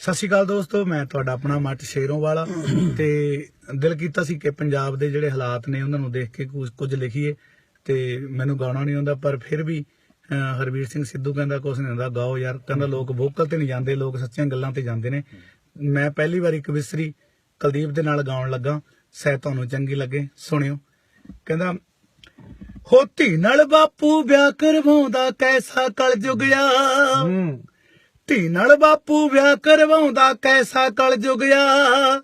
ਸਤਿ ਸ਼੍ਰੀ ਅਕਾਲ ਦੋਸਤੋ, ਮੈਂ ਤੁਹਾਡਾ ਆਪਣਾ ਮੱਟ ਸ਼ੇਰੋਂ ਵਾਲਾ ਤੇ ਦਿਲ ਕੀਤਾ ਸੀ ਕਿ ਪੰਜਾਬ ਦੇ ਜਿਹੜੇ ਹਾਲਾਤ ਨੇ ਉਹਨਾਂ ਨੂੰ ਦੇਖ ਕੇ ਕੁਝ ਲਿਖੀਏ ਤੇ ਮੈਨੂੰ ਗਾਉਣਾ ਨਹੀਂ ਆਉਂਦਾ, ਪਰ ਫਿਰ ਵੀ ਹਰਵੀਰ ਸਿੰਘ ਸਿੱਧੂ ਕਹਿੰਦਾ ਕੁਛ ਨਹੀਂ ਹੁੰਦਾ, ਗਾਓ ਯਾਰ। ਕਹਿੰਦਾ ਲੋਕ ਵੋਕਲ ਤੇ ਨਹੀਂ ਜਾਂਦੇ, ਲੋਕ ਸੱਚੀਆਂ ਗੱਲਾਂ ਤੇ ਜਾਂਦੇ ਨੇ। ਮੈਂ ਪਹਿਲੀ ਵਾਰੀ ਕਵਿਸਰੀ ਕੁਲਦੀਪ ਦੇ ਨਾਲ ਗਾਉਣ ਲੱਗਾ, ਸਹਿ ਤੁਹਾਨੂੰ ਚੰਗੀ ਲੱਗੇ, ਸੁਣਿਓ। ਕਹਿੰਦਾ ਹੋ ਨਾਲ ਬਾਪੂ ਵਿਆਹ ਕਰਵਾਉਂਦਾ, ਕੈਸਾ ਕਲ ਆ। ਧੀ ਨਾਲ ਬਾਪੂ ਵਿਆਹ ਕਰਵਾਉਂਦਾ ਕੈਸਾ ਕਲ ਜੁਗ ਆ।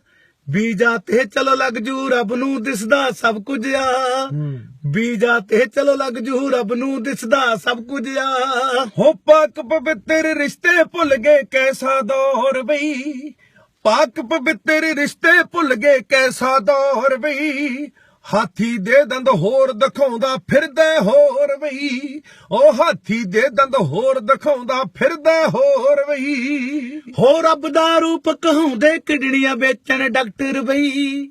ਬੀਜਾ ਤੇ ਚਲੋ ਲੱਗ ਜੂ ਰੱਬ ਨੂੰ ਦਿਸਦਾ ਸਭ ਕੁਝ ਆ। ਹੂੰ। ਬੀਜਾ ਤੇ ਚਲੋ ਲੱਗ ਜੂ ਰੱਬ ਨੂੰ ਦਿਸਦਾ ਸਭ ਕੁਝ ਆ। ਹੋ ਪਾਕ ਪਵਿੱਤਰ ਰਿਸ਼ਤੇ ਭੁੱਲ ਗਏ ਕੈਸਾ ਦੌਰ ਬਈ। ਪਾਕ ਪਵਿੱਤਰ ਰਿਸ਼ਤੇ ਭੁੱਲ ਗਏ ਕੈਸਾ ਦੌਰ ਬਈ। ਹਾਥੀ ਦੇ ਦੰਦ ਹੋਰ ਦਿਖਾਉਂਦਾ ਫਿਰਦਾ ਹੋਰ ਬਈ ਉਹ ਹਾਥੀ ਦੇ ਦੰਦ ਹੋਰ ਦਿਖਾਉਂਦਾ ਫਿਰਦਾ ਹੋਰ ਬਈ ਹੋ ਰੱਬ ਦਾ ਰੂਪ ਕਹਾਉਂਦੇ ਕਿਡਣੀਆਂ ਵੇਚਣ ਡਾਕਟਰ ਬਈ।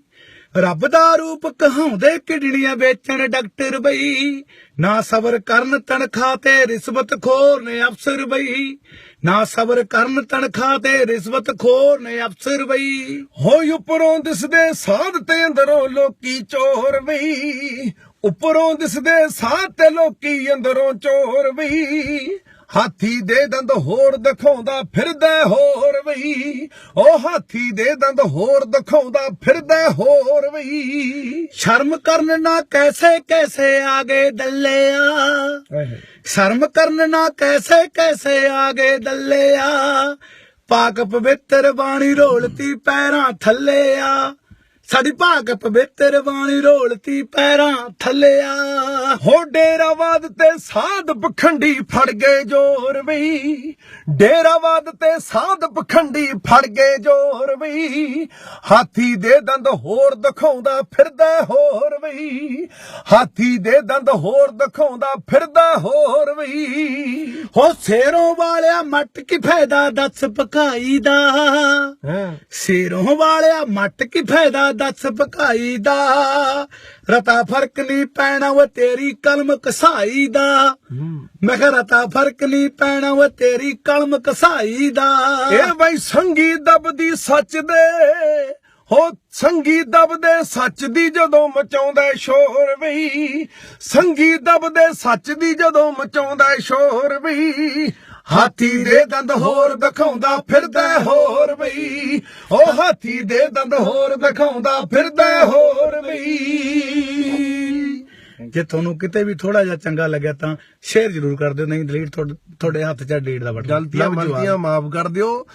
ਰੱਬ ਦਾ ਰੂਪ ਕਹਾਉਂਦੇ ਕਿਡਣੀਆਂ ਵੇਚਣ ਡਾਕਟਰ ਬਈ। ਨਾ ਸਬਰ ਕਰਨ ਤਨਖਾਹ ਤੇ ਰਿਸ਼ਵਤ ਖੋਰ ਨੇ ਅਫਸਰ ਬਈ। ਨਾ ਸਬਰ ਕਰਨ ਤਨਖਾਹ ਤੇ ਰਿਸ਼ਵਤ ਖੋਰ ਨੇ ਅਫਸਰ ਬਈ। ਹੋ ਉੱਪਰੋਂ ਦਿਸਦੇ ਸਾਧ ਤੇ ਅੰਦਰੋਂ ਲੋਕੀ ਚੋਰ ਬਈ। ਉੱਪਰੋਂ ਦਿਸਦੇ ਸਾਧ ਤੇ ਲੋਕੀ ਅੰਦਰੋਂ ਚੋਰ ਬਈ ਹਾਥੀ ਦੇ ਦੰਦ ਹੋਰ ਦਿਖਾਉਂਦਾ ਫਿਰਦਾ ਹੋਰ ਬਈ ਉਹ ਹਾਥੀ ਦੇ ਦੰਦ ਹੋਰ ਦਿਖਾਉਂਦਾ ਫਿਰਦਾ ਹੋਰ ਬਈ ਸ਼ਰਮ ਕਰਨ ਨਾ ਕੈਸੇ ਕੈਸੇ ਆਗੇ ਦੱਲਿਆ। ਸ਼ਰਮ ਕਰਨ ਨਾ ਕੈਸੇ ਕੈਸੇ ਆਗੇ ਦੱਲਿਆ। ਪਾਕ ਪਵਿੱਤਰ ਬਾਣੀ ਰੋਲਤੀ ਪੈਰਾਂ ਥੱਲੇ ਆ ਸਾਡੀ ਭਾਗ ਪਵਿੱਤਰ ਬਾਣੀ ਰੋਲਤੀ ਪੈਰਾਂ ਥੱਲੇ ਆ ਹੋ ਡੇਰਾਵਾਦ ਤੇ ਸਾਧ ਪਖੰਡੀ ਫੜ ਗਏ ਜੋਰ ਬਈ ਡੇਰਾਵਾਦ ਤੇ ਸਾਧ ਪਖੰਡੀ ਫੜ ਗਏ ਜੋਰ ਬਈ ਹਾਥੀ ਦੇ ਦੰਦ ਹੋਰ ਦਿਖਾਉਂਦਾ ਫਿਰਦਾ ਹੋਰ ਬਈ ਹਾਥੀ ਦੇ ਦੰਦ ਹੋਰ ਦਿਖਾਉਂਦਾ ਫਿਰਦਾ ਹੋਰ ਬਈ ਹੋ ਸੇਰੋਂ ਵਾਲਿਆ ਮੱਟ ਕੀ ਫਾਇਦਾ ਦੱਸ ਪਕਾਈ ਦਾ। ਸ਼ੇਰੋਂ ਵਾਲਿਆ ਮੱਟ ਕੀ ਫਾਇਦਾ ਦੱਸ ਪਕਾਈ ਦਾ। ਰਤਾ ਫ਼ਰਕ ਨਹੀਂ ਪੈਣਾ ਉਹ ਤੇਰੀ ਕਲਮ ਕਸਾਈ ਦਾ। ਮੈਂ ਕਿਹਾ ਰਤਾ ਫ਼ਰਕ ਨਹੀਂ ਪੈਣਾ ਉਹ ਤੇਰੀ ਕਲਮ ਕਸਾਈ ਦਾ। ਇਹ ਬਈ ਸੰਗੀ ਦਬਦੀ ਸੱਚ ਦੇ। ਹੋ ਸੰਗੀ ਦਬਦੇ ਸੱਚ ਦੀ ਜਦੋਂ ਮਚਾਉਂਦਾ ਸ਼ੋਰ ਬਈ ਸੰਗੀ ਦਬਦੇ ਸੱਚ ਦੀ ਜਦੋਂ ਮਚਾਉਂਦਾ ਸ਼ੋਰ ਬਈ ਹਾਥੀ ਦੇ ਦੰਦ ਹੋਰ ਦਿਖਾਉਂਦਾ ਫਿਰਦਾ ਹੋਰ ਬਈ। ਉਹ ਹਾਥੀ ਦੇ ਦੰਦ ਹੋਰ ਦਿਖਾਉਂਦਾ ਫਿਰਦਾ ਹੋਰ ਬਈ। ਜੇ ਤੁਹਾਨੂੰ ਕਿਤੇ ਵੀ ਥੋੜਾ ਜਿਹਾ ਚੰਗਾ ਲੱਗਿਆ ਤਾਂ ਸ਼ੇਅਰ ਜ਼ਰੂਰ ਕਰ ਦਿਓ ਨਹੀਂ ਡਿਲੀਟ ਤੁਹਾਡੇ ਹੱਥ 'ਚ ਡਿਲੀਟ ਦਾ ਬਟਨ ਗਲਤੀਆਂ. ਮਲਤੀਆਂ ਮਾਫ ਕਰ ਦਿਓ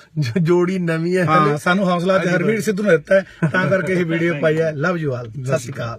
ਜੋੜੀ ਨਵੀਂ ਹੈ। ਸਾਨੂੰ ਹੌਸਲਾ ਤੇ ਹਰਵੀਰ ਸਿੱਧੂ ਨੇ ਦਿੱਤਾ ਹੈ, ਤਾਂ ਕਰਕੇ ਇਹ ਵੀਡੀਓ ਪਾਈ ਹੈ। ਲਵ ਯੂ ਆਲ ਸਤਿ ਸ਼੍ਰੀ ਅਕਾਲ।